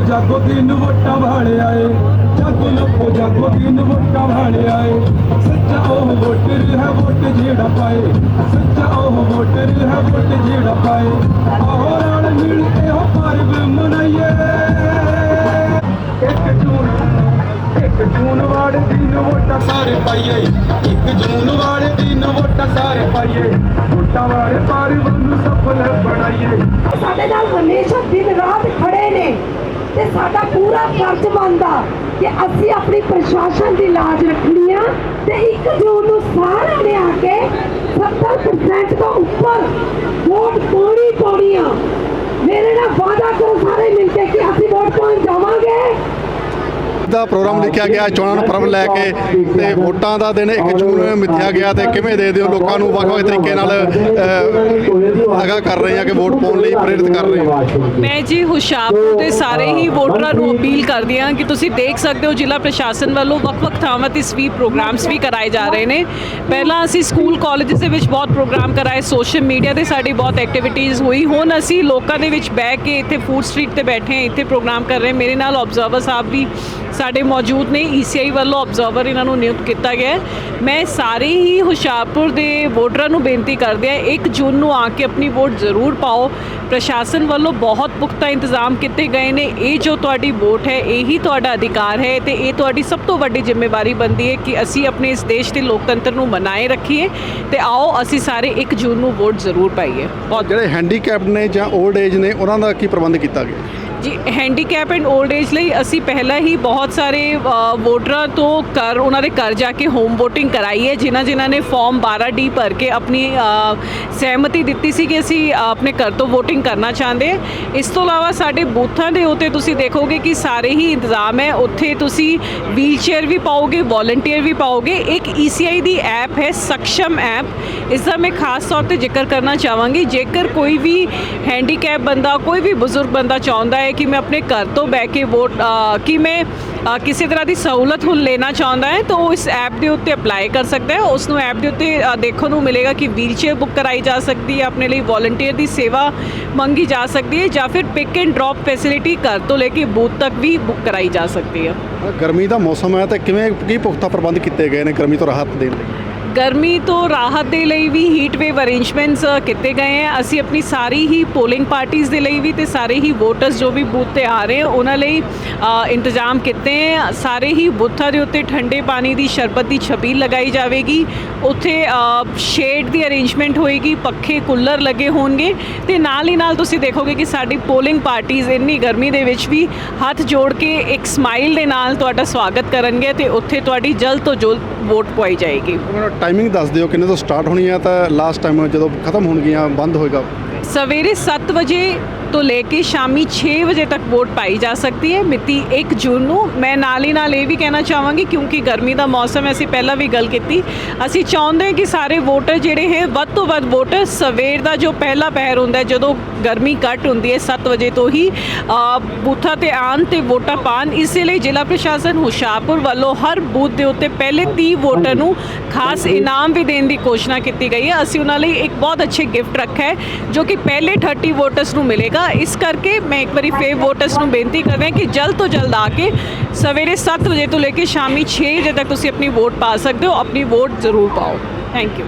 ਲੱਭੋ ਜਾਗੋ ਤਿੰਨ ਵੋਟਾਂ ਵਾਲਿਆ ਏ ਜਾਗੋ ਲੱਭੋ, ਜਾਗੋ ਤਿੰਨ ਵੋਟਾਂ ਵਾਲਿਆ ਏ ਸੱਚਾ ਉਹ ਵੋਟਰ ਹੈ ਵੋਟ ਜਿਹੜਾ ਪਾਏ। ਸੱਚਾ ਉਹ ਵੋਟਰ ਹੈ ਵੋਟ ਜਿਹੜਾ ਪਾਏ। ਆਹੋ ਨਾਲ ਮਿਲ ਕੇ ਹੋ ਪਰਬ ਮਨਾਈਏ। ਇੱਕ ਜੂਨ ਇੱਕ ਜੂਨ ਵਾਲੇ ਤਿੰਨ ਵੋਟਾਂ ਸਾਰੇ ਪਾਈਏ। ਇੱਕ ਜੂਨ ਵਾਲੇ ਤਿੰਨ ਵੋਟਾਂ ਸਾਰੇ ਪਾਈਏ। ਵੋਟਾਂ ਵਾਲੇ ਪਰਬ ਨੂੰ ਸਫਲ ਬਣਾਈਏ। ਸਾਡੇ ਨਾਲ ਹਮੇਸ਼ਾ ਦਿਨ ਰਾਤ ਖੜੇ ਨੇ। ਤੇ ਸਾਡਾ ਪੂਰਾ ਫਰਜ਼ ਬਣਦਾ ਕਿ ਅਸੀਂ ਆਪਣੀ ਪ੍ਰਸ਼ਾਸਨ ਦੀ ਲਾਜ ਰੱਖਣੀ ਆ ਤੇ ਇੱਕ ਜੂਨ ਨੂੰ ਸਾਰਿਆਂ ਨੇ ਆ ਕੇ 70% ਤੋਂ ਉੱਪਰ ਵੋਟ ਪਾਉਣੀ ਪਾਉਣੀ ਆ ਮੇਰੇ ਨਾਲ ਵਾਅਦਾ ਕਰੋ ਸਾਰੇ ਮਿਲ ਕੇ ਕਿ ਅਸੀਂ ਵੋਟ ਪਾਉਣ ਜਾਵਾਂਗੇ ਦਾ ਪ੍ਰੋਗਰਾਮ ਲਿਖਿਆ ਗਿਆ, ਚੋਣਾਂ ਨੂੰ ਪ੍ਰਭ ਲੈ ਕੇ ਤੇ ਵੋਟਾਂ ਦਾ ਦਿਨ 1 ਜੂਨ ਮਿੱਥਿਆ ਗਿਆ ਤੇ ਕਿਵੇਂ ਦੇ ਦਿਓ ਲੋਕਾਂ ਨੂੰ ਵੱਖ-ਵੱਖ ਤਰੀਕੇ ਨਾਲ ਅਗਾਹ ਕਰ ਰਹੇ ਆ ਕਿ ਵੋਟ ਪਾਉਣ ਲਈ ਪ੍ਰੇਰਿਤ ਕਰ ਰਹੇ ਆ ਮੈਂ ਜੀ ਹੁਸ਼ਿਆਰਪੁਰ ਦੇ ਸਾਰੇ ਹੀ ਵੋਟਰਾਂ ਨੂੰ ਅਪੀਲ ਕਰਦੀ ਹਾਂ ਕਿ ਤੁਸੀਂ ਦੇਖ ਸਕਦੇ ਹੋ ਜ਼ਿਲ੍ਹਾ ਪ੍ਰਸ਼ਾਸਨ ਵੱਲੋਂ ਵੱਖ-ਵੱਖ ਥਾਵਾਂ ਤੇ ਸਵੀਪ ਪ੍ਰੋਗਰਾਮਸ ਵੀ ਕਰਾਏ ਜਾ ਰਹੇ ਨੇ। ਪਹਿਲਾਂ ਅਸੀਂ ਸਕੂਲ ਕਾਲਜਸ ਦੇ ਵਿੱਚ ਬਹੁਤ ਪ੍ਰੋਗਰਾਮ ਕਰਾਏ ਸੋਸ਼ਲ ਮੀਡੀਆ ਤੇ ਸਾਡੀ ਬਹੁਤ ਐਕਟੀਵਿਟੀਜ਼ ਹੋਈ। ਹੁਣ ਅਸੀਂ ਲੋਕਾਂ ਦੇ ਵਿੱਚ ਬਹਿ ਕੇ ਇੱਥੇ ਫੂਡ ਸਟਰੀਟ ਤੇ ਬੈਠੇ ਹਾਂ, ਇੱਥੇ ਪ੍ਰੋਗਰਾਮ ਕਰ ਰਹੇ ਮੇਰੇ ਨਾਲ ਆਬਜ਼ਰਵਰ ਸਾਹਿਬ ਵੀ ਸਾਡੇ ਮੌਜੂਦ ਨੇ ਈਸੀਆਈ ਵੱਲੋਂ ਆਬਜ਼ਰਵਰ ਇਹਨਾਂ ਨੂੰ ਨਿਯੁਕਤ ਕੀਤਾ ਗਿਆ ਮੈਂ ਸਾਰੇ ਹੀ ਹੁਸ਼ਿਆਰਪੁਰ ਦੇ ਵੋਟਰਾਂ ਨੂੰ ਬੇਨਤੀ ਕਰਦੇ ਆ 1 ਜੂਨ ਨੂੰ ਆ ਕੇ ਆਪਣੀ ਵੋਟ ਜ਼ਰੂਰ ਪਾਓ। ਪ੍ਰਸ਼ਾਸਨ ਵੱਲੋਂ ਬਹੁਤ ਪੁਖਤਾ ਇੰਤਜ਼ਾਮ ਕੀਤੇ ਗਏ ਨੇ। ਇਹ ਜੋ ਤੁਹਾਡੀ ਵੋਟ ਹੈ, ਇਹੀ ਤੁਹਾਡਾ ਅਧਿਕਾਰ ਹੈ ਤੇ ਇਹ ਤੁਹਾਡੀ ਸਭ ਤੋਂ ਵੱਡੀ ਜ਼ਿੰਮੇਵਾਰੀ ਬਣਦੀ ਹੈ ਕਿ ਅਸੀਂ ਆਪਣੇ ਇਸ ਦੇਸ਼ ਦੇ ਲੋਕਤੰਤਰ ਨੂੰ ਮਨਾਏ ਰੱਖੀਏ ਤੇ ਆਓ, ਅਸੀਂ ਸਾਰੇ 1 ਜੂਨ ਨੂੰ ਵੋਟ ਜ਼ਰੂਰ ਪਾਈਏ। ਬਹੁਤ ਜਿਹੜੇ ਹੈਂਡੀਕੈਪਡ ਨੇ ਜਾਂ 올ਡ ਏਜ ਨੇ, ਉਹਨਾਂ ਦਾ ਕੀ ਪ੍ਰਬੰਧ ਕੀਤਾ ਗਿਆ? ਜੀ ਹੈਂਡੀਕੈਪ ਐਂਡ 올ਡ ਏਜ ਲਈ ਅਸੀਂ ਪਹਿਲਾਂ ਹੀ ਬਹੁਤ ਸਾਰੇ ਵੋਟਰਾਂ ਤੋਂ ਕਰ ਉਹਨਾਂ ਦੇ ਘਰ ਜਾ ਕੇ ਹੋਮ VOTING ਕਰਾਈ ਹੈ, ਜਿਨ੍ਹਾਂ ਜਿਨ੍ਹਾਂ ਨੇ ਫਾਰਮ 12D ਭਰ ਕੇ ਆਪਣੀ ਸਹਿਮਤੀ ਦਿੱਤੀ ਸੀ ਕਿ ਅਸੀਂ ਆਪਣੇ ਘਰ ਤੋਂ VOTING ਕਰਨਾ ਚਾਹੁੰਦੇ ਇਸ ਤੋਂ ਇਲਾਵਾ ਸਾਡੇ ਬੂਥਾਂ ਦੇ ਉੱਤੇ ਤੁਸੀਂ ਦੇਖੋਗੇ ਕਿ ਸਾਰੇ ਹੀ ਇੰਤਜ਼ਾਮ ਹੈ, ਉੱਥੇ ਤੁਸੀਂ ਵੀਲਚੇਅਰ ਵੀ ਪਾਓਗੇ ਵੋਲੰਟੀਅਰ ਵੀ ਪਾਓਗੇ। ਇੱਕ ECI ਦੀ ਐਪ ਹੈ ਸਕਸ਼ਮ ਐਪ ਇਸ ਦਾ ਮੈਂ ਖਾਸ ਤੌਰ ਤੇ ਜ਼ਿਕਰ ਕਰਨਾ ਚਾਹਾਂਗੀ, ਜੇਕਰ ਕੋਈ ਵੀ ਹੈਂਡੀਕੈਪ ਬੰਦਾ, ਕੋਈ ਵੀ ਬਜ਼ੁਰਗ ਬੰਦਾ ਚਾਹੁੰਦਾ ਕਿ ਮੈਂ ਆਪਣੇ ਘਰ ਤੋਂ ਬਹਿ ਕੇ ਵੋਟ ਕਿ ਮੈਂ ਕਿਸੇ ਤਰ੍ਹਾਂ ਦੀ ਸਹੂਲਤ ਹੁਣ ਲੈਣਾ ਚਾਹੁੰਦਾ ਹੈ, ਤਾਂ ਉਹ ਇਸ ਐਪ ਦੇ ਉੱਤੇ ਅਪਲਾਈ ਕਰ ਸਕਦਾ ਹੈ। ਉਸ ਨੂੰ ਐਪ ਦੇ ਉੱਤੇ ਦੇਖਣ ਨੂੰ ਮਿਲੇਗਾ ਕਿ ਵੀਲਚੇਅਰ ਬੁੱਕ ਕਰਾਈ ਜਾ ਸਕਦੀ ਹੈ, ਆਪਣੇ ਲਈ ਵੋਲੰਟੀਅਰ ਦੀ ਸੇਵਾ ਮੰਗੀ ਜਾ ਸਕਦੀ ਹੈ ਜਾਂ ਫਿਰ ਪਿਕ ਐਂਡ ਡ੍ਰੌਪ ਫੈਸਿਲਿਟੀ ਘਰ ਤੋਂ ਲੈ ਕੇ ਬੂਥ ਤੱਕ ਵੀ ਬੁੱਕ ਕਰਾਈ ਜਾ ਸਕਦੀ ਹੈ। ਗਰਮੀ ਦਾ ਮੌਸਮ ਹੈ, ਤਾਂ ਕਿਵੇਂ, ਕੀ ਪੁਖਤਾ ਪ੍ਰਬੰਧ ਕੀਤੇ ਗਏ ਨੇ ਗਰਮੀ ਤੋਂ ਰਾਹਤ ਦੇਣ ਲਈ? ਗਰਮੀ ਤੋਂ ਰਾਹਤ ਦੇ ਲਈ ਵੀ ਹੀਟ ਵੇਵ ਅਰੇਂਜਮੈਂਟਸ ਕੀਤੇ ਗਏ ਹੈ ਅਸੀਂ ਆਪਣੀ ਸਾਰੀ ਹੀ ਪੋਲਿੰਗ ਪਾਰਟੀਆਂ ਦੇ ਲਈ ਵੀ ਤੇ ਸਾਰੇ ਹੀ ਵੋਟਰਸ ਜੋ ਵੀ ਬੂਥ ਤੇ ਆ ਰਹੇ ਉਹਨਾਂ ਲਈ ਇੰਤਜ਼ਾਮ ਕੀਤੇ ਹੈ ਸਾਰੇ ਹੀ ਬੂਥਾਂ ਦੇ ਉੱਤੇ ਠੰਡੇ ਪਾਣੀ ਦੀ ਸ਼ਰਬਤ ਦੀ ਛਬੀਲ ਲਗਾਈ ਜਾਵੇਗੀ। ਉੱਥੇ ਸ਼ੇਡ ਦੀ ਅਰੇਂਜਮੈਂਟ ਹੋਏਗੀ, ਪੱਖੇ ਕੂਲਰ ਲੱਗੇ ਹੋਣਗੇ। ਤੇ ਨਾਲ ਹੀ ਨਾਲ ਤੁਸੀਂ ਦੇਖੋਗੇ ਕਿ ਸਾਡੀ ਪੋਲਿੰਗ ਪਾਰਟੀਆਂ ਇੰਨੀ ਗਰਮੀ ਦੇ ਵਿੱਚ ਵੀ ਹੱਥ ਜੋੜ ਕੇ ਇੱਕ ਸਮਾਈਲ ਦੇ ਨਾਲ ਤੁਹਾਡਾ ਸਵਾਗਤ ਕਰਨਗੇ ਤੇ ਉੱਥੇ ਤੁਹਾਡੀ ਜਲਦ ਤੋਂ ਜਲਦ ਵੋਟ ਪਾਈ ਜਾਏਗੀ। ਟਾਈਮਿੰਗ ਦੱਸ ਦਿਓ ਕਿੰਨੇ ਤੋਂ ਸਟਾਰਟ ਹੋਣੀ ਹੈ ਤਾਂ ਲਾਸਟ ਟਾਈਮ ਜਦੋਂ ਖਤਮ ਹੋਣਗੀਆਂ, ਬੰਦ ਹੋਏਗਾ। ਸਵੇਰੇ 7 ਵਜੇ ਤੋਂ ਲੈ ਕੇ ਸ਼ਾਮੀ 6 ਵਜੇ ਤੱਕ ਵੋਟ ਪਾਈ ਜਾ ਸਕਦੀ ਹੈ। ਮਿਤੀ 1 ਜੂਨ ਨੂੰ ਮੈਂ ਨਾਲ ਹੀ ਨਾਲ ਇਹ ਵੀ ਕਹਿਣਾ ਚਾਹਾਂਗੀ, ਕਿਉਂਕਿ ਗਰਮੀ ਦਾ ਮੌਸਮ ਹੈ, ਅਸੀਂ ਪਹਿਲਾਂ ਵੀ ਗੱਲ ਕੀਤੀ। ਅਸੀਂ ਚਾਹੁੰਦੇ ਹਾਂ ਕਿ ਸਾਰੇ ਵੋਟਰ ਜਿਹੜੇ ਹੈ, ਵੱਧ ਤੋਂ ਵੱਧ ਵੋਟਰ ਸਵੇਰ ਦਾ ਜੋ ਪਹਿਲਾ ਪਹਿਰ ਹੁੰਦਾ ਜਦੋਂ ਗਰਮੀ ਘੱਟ ਹੁੰਦੀ ਹੈ 7 ਵਜੇ ਤੋਂ ਹੀ ਬੂਥਾਂ ਤੇ ਆਉਣ ਤੇ ਵੋਟਾਂ ਪਾਣ ਇਸੇ ਲਈ ਜ਼ਿਲ੍ਹਾ ਪ੍ਰਸ਼ਾਸਨ ਹੁਸ਼ਿਆਰਪੁਰ ਵੱਲੋਂ ਹਰ ਬੂਥ ਦੇ ਉੱਤੇ ਪਹਿਲੇ 30 ਵੋਟਰ ਨੂੰ ਖਾਸ ਇਨਾਮ ਵੀ ਦੇਣ ਦੀ ਘੋਸ਼ਣਾ ਕੀਤੀ ਗਈ ਹੈ। ਅਸੀਂ ਉਹਨਾਂ ਲਈ ਇੱਕ ਬਹੁਤ ਅੱਛੇ ਗਿਫਟ ਰੱਖਿਆ ਹੈ, ਜੋ ਕਿ ਪਹਿਲੇ 30 ਵੋਟਰਸ ਨੂੰ ਮਿਲੇਗਾ। ਇਸ ਕਰਕੇ ਮੈਂ ਇੱਕ ਵਾਰੀ ਫੇਰ ਵੋਟਰਸ ਨੂੰ ਬੇਨਤੀ ਕਰਦੇ ਹਾਂ ਕਿ ਜਲਦ ਤੋਂ ਜਲਦ ਆ ਕੇ ਸਵੇਰੇ 7 ਵਜੇ ਤੋਂ ਲੈ ਕੇ ਸ਼ਾਮੀ 6 ਵਜੇ ਤੱਕ ਤੁਸੀਂ ਆਪਣੀ ਵੋਟ ਪਾ ਸਕਦੇ ਹੋ। ਆਪਣੀ ਵੋਟ ਜ਼ਰੂਰ ਪਾਓ। Thank you